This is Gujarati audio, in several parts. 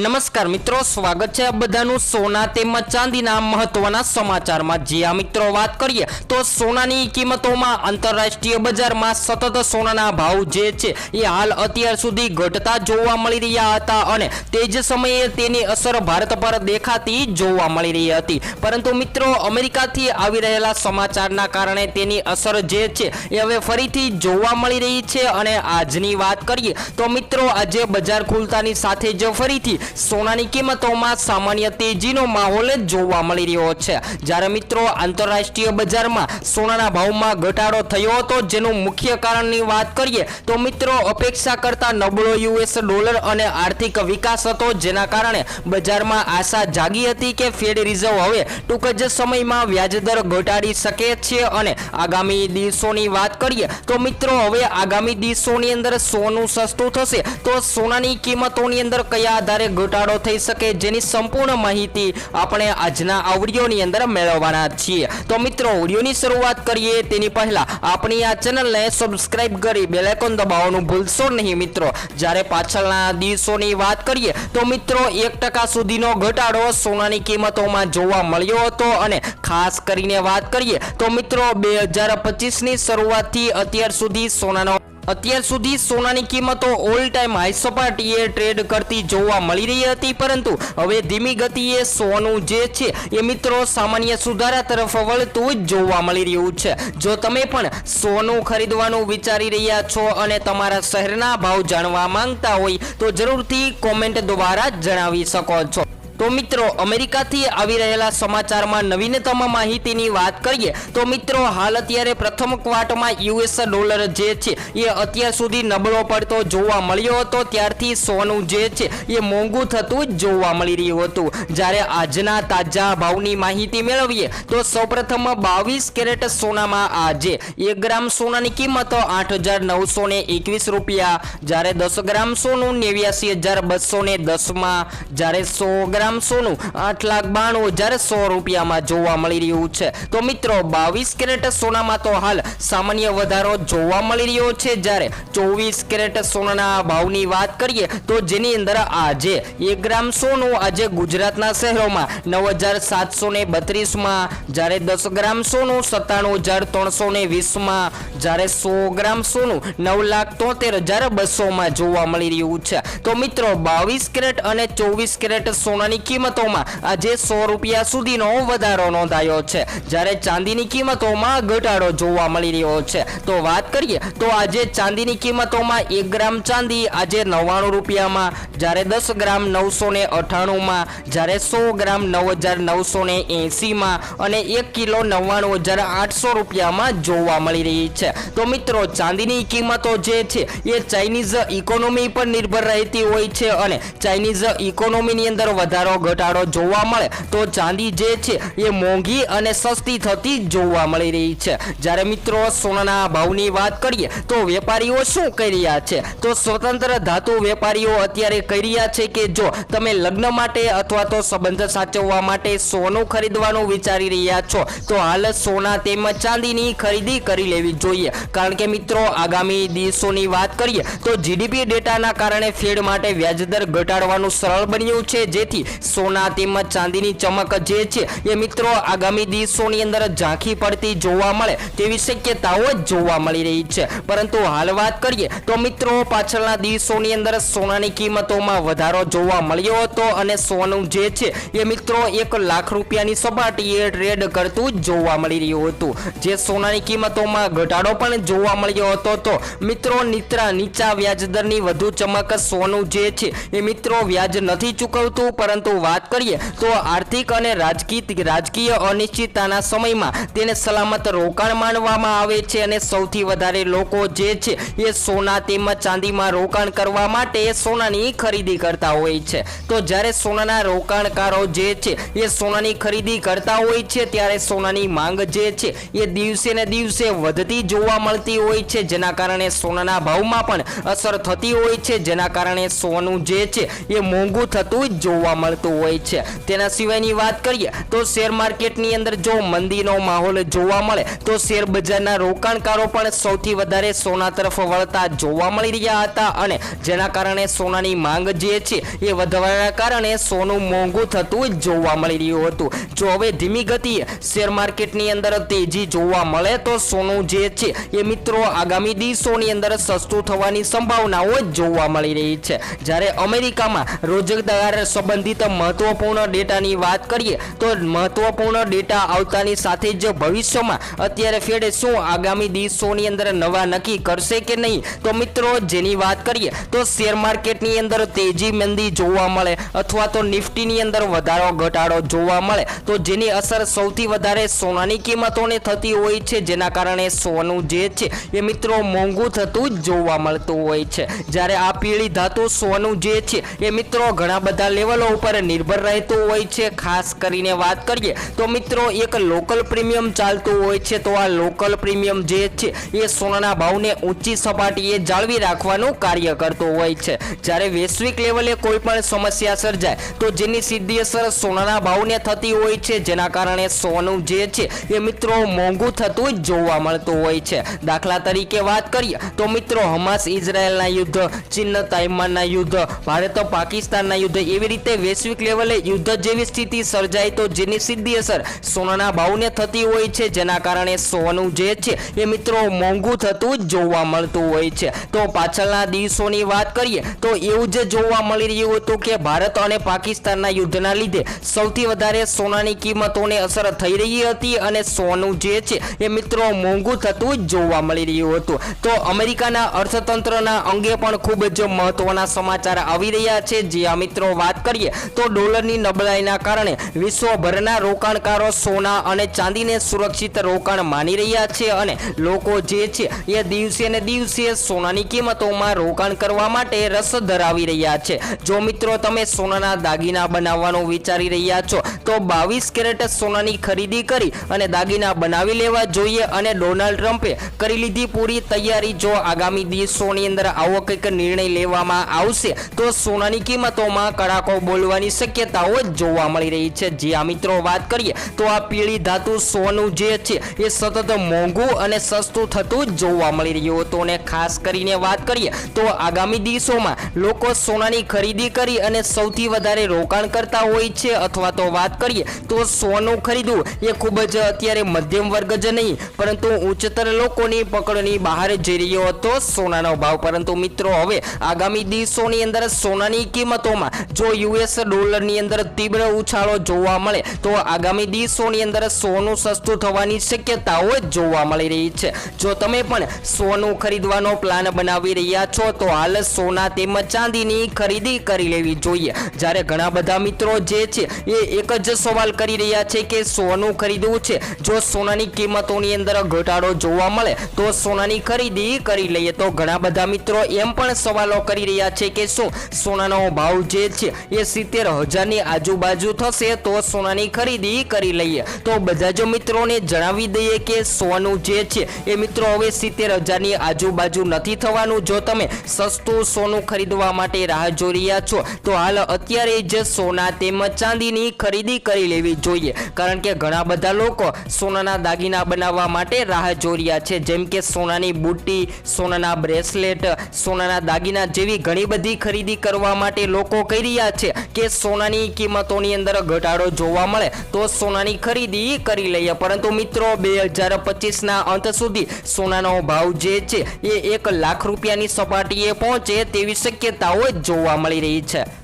નમસ્કાર મિત્રો, સ્વાગત છે બધાનું સોના તેમજ ચાંદીના મહત્વના સમાચારમાં. જે આ મિત્રો વાત કરીએ, તો સોનાની કિંમતોમાં આંતરરાષ્ટ્રીય બજારમાં સતત સોનાના ભાવ જે છે, એ હાલ અત્યાર સુધી ઘટતા જોવા મળી રહ્યા હતા અને તે જ સમયે તેની અસર ભારત પર દેખાતી જોવા મળી રહી હતી. પરંતુ મિત્રો, અમેરિકાથી આવી રહેલા સમાચારના કારણે તેની અસર જે છે, એ હવે ફરીથી જોવા મળી રહી છે. અને આજની વાત કરીએ, તો મિત્રો, આજે બજાર ખુલતાની સાથે જ ફરીથી સોનાની કિંમતોમાં સામાન્ય તેજીનો માહોલ જોવા મળી રહ્યો છે. જ્યારે મિત્રો આંતરરાષ્ટ્રીય બજારમાં સોનાના ભાવમાં ઘટાડો થયો હતો, જેનું મુખ્ય કારણની વાત કરીએ તો મિત્રો અપેક્ષા કરતા નબળો યુએસ ડોલર અને આર્થિક વિકાસ હતો, જેના કારણે બજારમાં આશા જાગી હતી કે ફેડ રિઝર્વ હવે ટૂંક જ સમયમાં વ્યાજદર ઘટાડી શકે છે. અને આગામી દિવસોની વાત કરીએ તો મિત્રો હવે આગામી દિવસોની અંદર સોનું સસ્તું થશે. તો સોનાની કિંમતોની અંદર કયા આધારે ઘટાડો થઈ શકે જેની સંપૂર્ણ માહિતી આપણે આજના આ અંદર મેળવવાના છીએ. તો મિત્રો વિડીયોની શરૂઆત કરીએ તેની પહેલા આપણી આ ચેનલને સબસ્ક્રાઈબ કરી બેલ દબાવવાનું ભૂલશો નહીં મિત્રો. જ્યારે પાછળના દિવસોની વાત કરીએ, તો મિત્રો, એક ટકા સુધીનો ઘટાડો સોનાની કિંમતોમાં જોવા મળ્યો હતો અને ખાસ કરીને વાત કરીએ, તો મિત્રો, બે હજાર પચીસની શરૂઆતથી અત્યાર સુધી સોનાનો અત્યાર સુધી સોનાની કિંમતો ઓલ ટાઈમ હાઈ સપાટીએ ટ્રેડ કરતી જોવા મળી રહી હતી, પરંતુ હવે ધીમી ગતિએ સોનું જે છે એ મિત્રો સામાન્ય સુધારા તરફ વળતું જ જોવા મળી રહ્યું છે. જો તમે પણ સોનું ખરીદવાનું વિચારી રહ્યા છો અને તમારા શહેરના ભાવ જાણવા માંગતા હોય તો જરૂરથી કોમેન્ટ દ્વારા જણાવી શકો છો. તો મિત્રો, અમેરિકાથી આવી રહેલા સમાચારમાં નવીનતમ માહિતીની વાત કરીએ, તો મિત્રો, હાલ અત્યારે પ્રથમ ક્વાર્ટમાં યુએસ ડોલર જે છે, એ અત્યાર સુધી નબળો પડતો જોવા મળ્યો હતો. ત્યારથી સોનું જે છે, એ મોંઘું થતું જોવા મળી રહ્યું હતું. જ્યારે આજના તાજા ભાવની માહિતી મેળવીએ, તો સૌપ્રથમ બાવીસ કેરેટ સોનામાં આજે એક ગ્રામ સોનાની કિંમત આઠ હજાર નવસો ને એકવીસ રૂપિયા, જ્યારે દસ ગ્રામ સોનું નેવ્યાસી હજાર બસો ને દસમાં, જ્યારે સો ગ્રામ સોનું, આઠ લાખ બાણું હજાર સો રૂપિયામાં જોવા મળી રહ્યું છે. તો મિત્રો, બાવીસ કેરેટ સોનામાં તો હાલ સામાન્ય વધારો જોવા મળી રહ્યો છે. જ્યારે ચોવીસ કેરેટ સોનાના ભાવની વાત કરીએ, તો જેની અંદર આજે એક ગ્રામ સોનું, આજે ગુજરાતના શહેરોમાં નવ હજાર સાતસો ને બત્રીસમાં, જ્યારે દસ ગ્રામ સોનું, સત્તાણું હજાર ત્રણસો ને વીસમાં, જ્યારે સો ગ્રામ સોનું, નવ લાખ તોતેર હજાર બસોમાં જોવા મળી રહ્યું છે. તો મિત્રો, બાવીસ કેરેટ અને ચોવીસ કેરેટ સોનાની કિંમતોમાં આજે સો રૂપિયા સુધીનો વધારો નોંધાયો છે. જ્યારે ચાંદીની કિંમતોમાં ઘટાડો જોવા મળી રહ્યો છે. તો વાત કરીએ, તો આજે ચાંદીની કિંમતોમાં એક ગ્રામ ચાંદી આજે નવ્વાણું રૂપિયામાં, જ્યારે દસ ગ્રામ નવસો ને અઠ્ઠાણુંમાં જ્યારે સો ગ્રામ નવ હજાર નવસો ને એંસીમાં અને એક કિલો નવ્વાણું હજાર આઠસો રૂપિયામાં જોવા મળી રહી છે. તો મિત્રો, ચાંદીની કિંમતો જે છે, એ ચાઇનીઝ ઇકોનોમી પર નિર્ભર રહેતી હોય છે અને ચાઇનીઝ ઇકોનોમીની અંદર વધારો ઘટાડો જોવા મળે તો ચાંદી જે છે એ મોંઘી અને સસ્તી થતી જોવા મળી રહી છે. જ્યારે મિત્રો સોનાના ભાવની વાત કરીએ તો વેપારીઓ શું કરી રહ્યા છે? તો સ્વતંત્ર ધાતુ વેપારીઓ અત્યારે કહી રહ્યા છે કે જો તમે લગ્ન માટે અથવા તો સંબંધ સાચવવા માટે સોનું ખરીદવાનું વિચારી રહ્યા છો, તો હાલ સોના તેમજ ચાંદીની ખરીદી કરી લેવી જોઈએ. કારણ કે મિત્રો, આગામી દિવસોની વાત કરીએ તો જીડીપી ડેટાના કારણે ફેડ માટે વ્યાજદર ઘટાડવાનું સરળ બન્યું છે. જેથી સોના તેમજ ચાંદીની ચમક જે છે એ મિત્રો આગામી દિવસોની અંદર ઝાંખી પડતી જોવા મળે તેવી શક્યતાઓ જોવા મળી રહી છે. પરંતુ હાલ વાત કરીએ તો મિત્રો પાછળના દિવસોની અંદર સોનાની કિંમતોમાં વધારો જોવા મળ્યો હતો અને સોનું જે છે એ મિત્રો એક લાખ રૂપિયાની સપાટીએ ટ્રેડ કરતું જોવા મળી રહ્યું હતું. જે સોનાની કિંમતોમાં ઘટાડો પણ જોવા મળ્યો હતો તો મિત્રો નીતરા નીચા વ્યાજદરની વધુ ચમક સોનું જે છે એ મિત્રો વ્યાજ નથી ચૂકવતું પરંતુ વાત કરીએ, તો આર્થિક અને રાજકીય રાજકીય અનિશ્ચિતતાના સમયમાં તેને સલામત રોકાણ માનવામાં આવે છે અને સૌથી વધારે લોકો જે છે, એ સોના તેમજ ચાંદીમાં રોકાણ કરવા માટે સોનાની ખરીદી કરતા હોય છે. તો જ્યારે સોનાના રોકાણકારો જે છે, એ સોનાની ખરીદી કરતા હોય છે, ત્યારે સોનાની માંગ જે છે, એ દિવસે ને દિવસે વધતી જોવા મળતી હોય છે. જેના કારણે સોનાના ભાવમાં પણ અસર થતી હોય છે. જેના કારણે સોનું જે છે, એ મોંઘું થતું જ જોવા મળે મળતું હોય છે. તેના સિવાયની વાત કરીએ તો શેર માર્કેટની અંદર જો મંદીનો માહોલ જોવા મળે, તો શેર બજારના રોકાણકારો પણ સૌથી વધારે સોના તરફ વળતા જોવા મળી રહ્યા હતા અને જેના કારણે સોનાની માંગ જે છે એ વધવાના કારણે સોનું મોંઘું થતું જોવા મળી રહ્યું હતું. જો હવે ધીમી ગતિએ શેર માર્કેટની અંદર તેજી જોવા મળે, તો સોનું જે છે એ મિત્રો આગામી દિવસોની અંદર સસ્તું થવાની સંભાવનાઓ જોવા મળી રહી છે. જ્યારે અમેરિકામાં રોજગાર સંબંધિત મહત્વપૂર્ણ ડેટાની વાત કરીએ, તો મહત્વપૂર્ણ ડેટા આવતાની સાથે જ ભવિષ્યમાં અત્યારે ફેડે શું આગામી દિવસોની અંદર નવા નક્કી કરશે કે નહીં? તો મિત્રો, જેની વાત કરીએ, તો શેર માર્કેટની અંદર તેજી મંદી જોવા મળે અથવા તો નિફ્ટીની અંદર વધારો ઘટાડો જોવા મળે, તો જેની અસર સૌથી વધારે સોનાની કિંમતોને થતી હોય છે, જેના કારણે સોનું જે છે, એ મિત્રો મોંઘું થતું જોવા મળતું હોય છે. જ્યારે આ પીળી ધાતુ સોનું જે છે, એ મિત્રો ઘણા બધા લેવલો ઉપર નિર્ભર રહેતું હોય છે. ખાસ કરીને વાત કરીએ તો મિત્રો, એક લોકલ પ્રીમિયમ ચાલતું હોય છે. તો આ લોકલ પ્રીમિયમ જે છે, એ સોનાના ભાવને ઊંચી સપાટીએ જાળવી રાખવાનું કાર્ય કરતું હોય છે. જ્યારે વૈશ્વિક લેવલે કોઈ પણ સમસ્યા સર્જાય, તો જેની સીધી અસર સોનાના ભાવને થતી હોય છે. જેના કારણે સોનું જે છે, એ મિત્રો મોંઘું થતું જોવા મળતું હોય છે. દાખલા તરીકે વાત કરીએ તો મિત્રો, હમાસ ઇઝરાયલના યુદ્ધ ચીન તાઇમાનના યુદ્ધ, ભારત, પાકિસ્તાનના યુદ્ધ એવી રીતે વૈશ્વિક લેવલે યુદ્ધ જેવી સ્થિતિ સર્જાય તો જેની સીધી અસર સોનાના ભાવને થતી હોય છે, જેના કારણે સોનું જે છે એ મિત્રો મોંઘું થતું જોવા મળતું હોય છે. તો પાછળના દિવસોની વાત કરીએ, તો એવું જ જોવા મળી રહ્યું હતું કે ભારત અને પાકિસ્તાનના યુદ્ધના લીધે સૌથી વધારે સોનાની કિંમતોને અસર થઈ રહી હતી અને સોનું જે છે એ મિત્રો મોંઘું થતું જોવા મળી રહ્યું હતું. તો અમેરિકાના અર્થતંત્રના અંગે પણ ખૂબ જ મહત્વના સમાચાર આવી રહ્યા છે. જે આ મિત્રો વાત કરીએ તો ડોલરની નબળાઈના કારણે વિશ્વભરના રોકાણકારો સોના અને ચાંદીને સુરક્ષિત રોકાણ માની રહ્યા છે અને લોકો જે છે એ દિવસે ને દિવસે સોનાની કિંમતોમાં રોકાણ કરવા માટે રસ ધરાવી રહ્યા છે. જો મિત્રો તમે સોનાના દાગીના બનાવવાનું વિચારી રહ્યા છો, તો બાવીસ કેરેટ સોનાની ખરીદી કરી અને દાગીના બનાવી લેવા જોઈએ અને ડોનાલ્ડ ટ્રમ્પે કરી લીધી પૂરી તૈયારી. જો આગામી દિવસોની અંદર આવો કંઈક નિર્ણય લેવામાં આવશે, તો સોનાની કિંમતોમાં કડાકો બોલવાની શક્યતાઓ જ જોવા મળી રહી છે. જે આ મિત્રો વાત કરીએ તો આ પીળી ધાતુ સોનું જે છે, એ સતત મોંઘું અને સસ્તું થતું જોવા મળી રહ્યું હતું. અને ખાસ કરીને વાત કરીએ તો આગામી દિવસોમાં લોકો સોનાની ખરીદી કરી અને સૌથી વધારે રોકાણ કરતા હોય છે. અથવા તો વાત કરીએ તો સોનું ખરીદવું એ ખૂબ જ અત્યારે મધ્યમ વર્ગ જ નહીં, પરંતુ ઉચ્ચતર લોકોની પકડની બહાર જઈ રહ્યો હતો સોનાનો ભાવ. પરંતુ મિત્રો, હવે આગામી દિવસોની અંદર સોનાની કિંમતોમાં જો યુએસ ડોલરની અંદર તીવ્ર ઉછાળો જોવા મળે તો આગામી દિવસોની અંદર સોનું સસ્તું થવાની શક્યતાઓ જોવા મળી રહી છે. જો તમે પણ સોનું ખરીદવાનો પ્લાન બનાવી રહ્યા છો, તો હાલ સોના તેમજ ચાંદીની ખરીદી કરી લેવી જોઈએ. જ્યારે ઘણા બધા મિત્રો જે છે, એ એક જ સવાલ કરી રહ્યા છે કે સોનું ખરીદવું છે. જો સોનાની કિંમતોની અંદર ઘટાડો જોવા મળે તો સોનાની ખરીદી કરી લઈએ. તો ઘણા બધા મિત્રો એમ પણ સવાલો કરી રહ્યા છે કે શું સોનાનો ભાવ જે છે, એ સિત્તેર હજારની આજુબાજુ થશે તો સોનાની ખરીદી કરી લઈએ. તો બધા જ મિત્રોને જણાવી દઈએ કે સોનું જે છે, એ મિત્રો હવે સિત્તેર હજારની આજુબાજુ નથી થવાનું. જો તમે સસ્તું સોનું ખરીદવા માટે રાહ જોઈ રહ્યા છો, તો હાલ અત્યારે જ સોના તેમજ ચાંદીની ખરીદી કરી લેવી જોઈએ. કારણ કે ઘણા બધા લોકો સોનાના દાગીના બનાવવા માટે રાહ જોઈ રહ્યા છે. જેમ કે સોનાની બુટ્ટી, સોનાના બ્રેસલેટ, સોનાના દાગીના જેવી ઘણી બધી ખરીદી કરવા માટે લોકો કહી રહ્યા છે કે સોનાની કિંમતોની અંદર ઘટાડો જોવા મળે તો સોનાની ખરીદી કરી લઈએ. પરંતુ મિત્રો, બે હજાર પચીસના અંત સુધી સોનાનો ભાવ જે છે એ એક લાખ રૂપિયાની સપાટીએ પહોંચે તેવી શક્યતાઓ જોવા મળી રહી છે.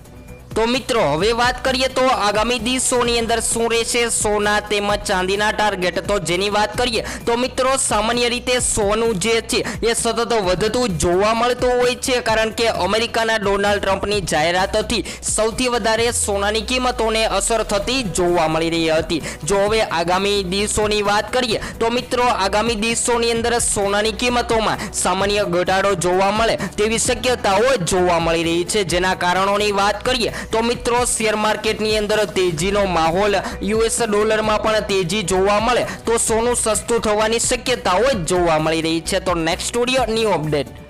તો મિત્રો, હવે વાત કરીએ તો આગામી દિવસોની અંદર શું રહેશે? સોના તેમજ ચાંદીના ટાર્ગેટ તો જેની વાત કરીએ, તો મિત્રો, સામાન્ય રીતે સોનું જે છે, એ સતત વધતું જોવા મળતું હોય છે. કારણ કે અમેરિકાના ડોનાલ્ડ ટ્રમ્પની જાહેરાતોથી સૌથી વધારે સોનાની કિંમતોને અસર થતી જોવા મળી રહી હતી. જો હવે આગામી દિવસોની વાત કરીએ, તો મિત્રો, આગામી દિવસોની અંદર સોનાની કિંમતોમાં સામાન્ય ઘટાડો જોવા મળે તેવી શક્યતાઓ જોવા મળી રહી છે. જેના કારણોની વાત કરીએ તો મિત્રો શેર માર્કેટની અંદર તેજીનો માહોલ યુએસ ડોલરમાં પણ તેજી જોવા મળે. તો સોનું સસ્તું થવાની શક્યતાઓ જોવા મળી રહી છે. તો નેક્સ્ટ સ્ટુડિયો ન્યૂ અપડેટ